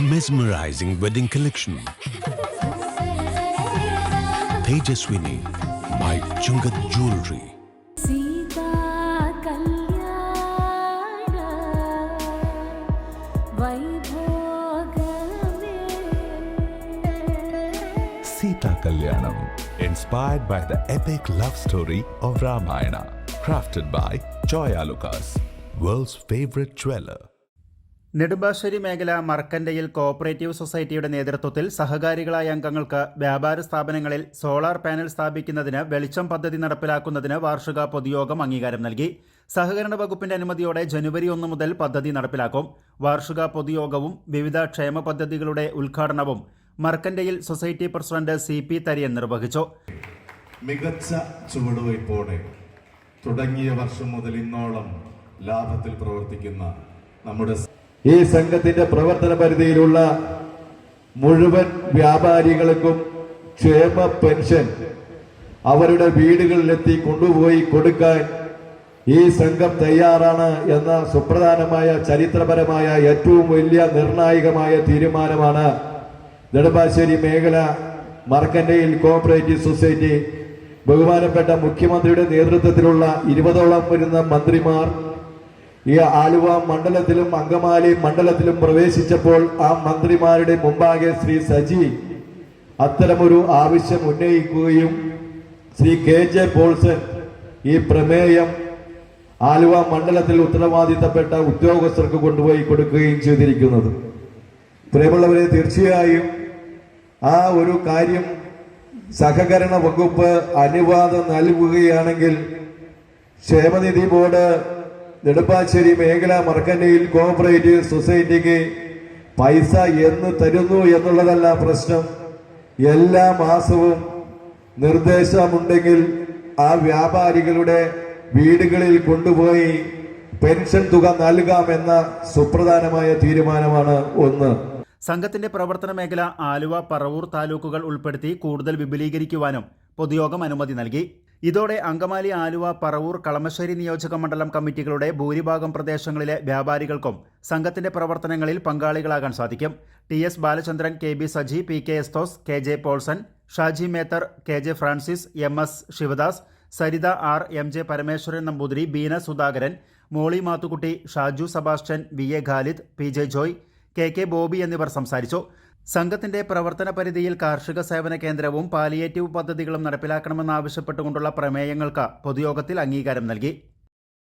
mesmerizing wedding collection. Tejaswini by Chungat Jewelry. Sita Kalyanam, inspired by the epic love story of Ramayana, crafted by Joya Lucas, world's favorite jeweler. Nedumbassery മേഖല മർക്കൻഡയിൽ cooperative സൊസൈറ്റിയുടെ നേതൃത്വത്തിൽ സഹകാരികളായ അംഗങ്ങൾക്ക് വ്യാപാര സ്ഥാപനങ്ങളിൽ solar panel സ്ഥാപിക്കുന്നതിന് വെളിച്ചം പദ്ധതി നടപ്പിലാക്കുന്നതിന് വാർഷിക പൊതുയോഗം അംഗീകാരം നൽകി. സഹകരണ വകുപ്പിന്റെ അനുമതിയോടെ ജനുവരി ഒന്ന് മുതൽ പദ്ധതി നടപ്പിലാക്കും. വാർഷിക പൊതുയോഗവും വിവിധ ക്ഷേമ പദ്ധതികളുടെ ഉദ്ഘാടനവും മർക്കൻഡയിൽ society president C P Thariyan നിർവഹിച്ചു. മികച്ച ചുവടുവയ്പോടെ തുടങ്ങിയ വർഷം മുതൽ ഇന്നോളം ലാഭത്തിൽ പ്രവർത്തിക്കുന്ന നമ്മുടെ ഈ സംഘത്തിന്റെ പ്രവർത്തന പരിധിയിലുള്ള മുഴുവൻ വ്യാപാരികൾക്കും ക്ഷേമ പെൻഷൻ അവരുടെ വീടുകളിലെത്തി കൊണ്ടുപോയി കൊടുക്കാൻ ഈ സംഘം തയ്യാറാണ് എന്ന സുപ്രധാനമായ ചരിത്രപരമായ ഏറ്റവും വലിയ നിർണായകമായ തീരുമാനമാണ് നെടുമ്പാശ്ശേരി മേഖല മർക്കൻഡയിൽ കോഓപ്പറേറ്റീവ് സൊസൈറ്റി ബഹുമാനപ്പെട്ട മുഖ്യമന്ത്രിയുടെ നേതൃത്വത്തിലുള്ള ഇരുപതോളം വരുന്ന മന്ത്രിമാർ ഈ ആലുവ മണ്ഡലത്തിലും അങ്കമാലി മണ്ഡലത്തിലും പ്രവേശിച്ചപ്പോൾ ആ മന്ത്രിമാരുടെ മുമ്പാകെ ശ്രീ സജി അത്തരമൊരു ആവശ്യം ഉന്നയിക്കുകയും ശ്രീ കെ ജെ പോൾസൺ ഈ പ്രമേയം ആലുവ മണ്ഡലത്തിൽ ഉത്തരവാദിത്തപ്പെട്ട ഉദ്യോഗസ്ഥർക്ക് കൊണ്ടുപോയി കൊടുക്കുകയും ചെയ്തിരിക്കുന്നത്. പ്രിയമുള്ളവരെ തീർച്ചയായും ആ ഒരു കാര്യം സഹകരണ വകുപ്പ് അനുവാദം നൽകുകയാണെങ്കിൽ ക്ഷേമനിധി ബോർഡ് നെടുമ്പാശ്ശേരി മേഖല മർക്കന്നയിൽ കോഓപ്പറേറ്റീവ് സൊസൈറ്റിക്ക് പൈസ എന്ന് തരുന്നു എന്നുള്ളതല്ല പ്രശ്നം. എല്ലാ മാസവും നിർദ്ദേശമുണ്ടെങ്കിൽ ആ വ്യാപാരികളുടെ വീടുകളിൽ കൊണ്ടുപോയി പെൻഷൻ തുക നൽകാമെന്ന സുപ്രധാനമായ തീരുമാനമാണ് ഒന്ന്. സംഘത്തിന്റെ പ്രവർത്തന മേഖല ആലുവ പറവൂർ താലൂക്കുകൾ ഉൾപ്പെടുത്തി കൂടുതൽ വിപുലീകരിക്കുവാനും പൊതുയോഗം അനുമതി നൽകി. ഇതോടെ അങ്കമാലി ആലുവ പറവൂർ കളമശ്ശേരി നിയോജക മണ്ഡലം കമ്മിറ്റികളുടെ ഭൂരിഭാഗം പ്രദേശങ്ങളിലെ വ്യാപാരികൾക്കും സംഘത്തിന്റെ പ്രവർത്തനങ്ങളിൽ പങ്കാളികളാകാൻ സാധിക്കും. T S Balachandran K B Saji P K Esthose K J Paulson Shaji Methar K J Francis M S Sivadas Saritha R M J Parameswaran Namboothiri Beena Sudhakaran Molly Mathukutty Shaju Sebastian V A Khalid P J Joy K K Bobby എന്നിവർ സംസാരിച്ചു. സംഘത്തിന്റെ പ്രവർത്തന പരിധിയിൽ കാർഷിക സേവന കേന്ദ്രവും palliative പദ്ധതികളും നടപ്പിലാക്കണമെന്നാവശ്യപ്പെട്ടുകൊണ്ടുള്ള പ്രമേയങ്ങൾക്ക് പൊതുയോഗത്തിൽ അംഗീകാരം നൽകി.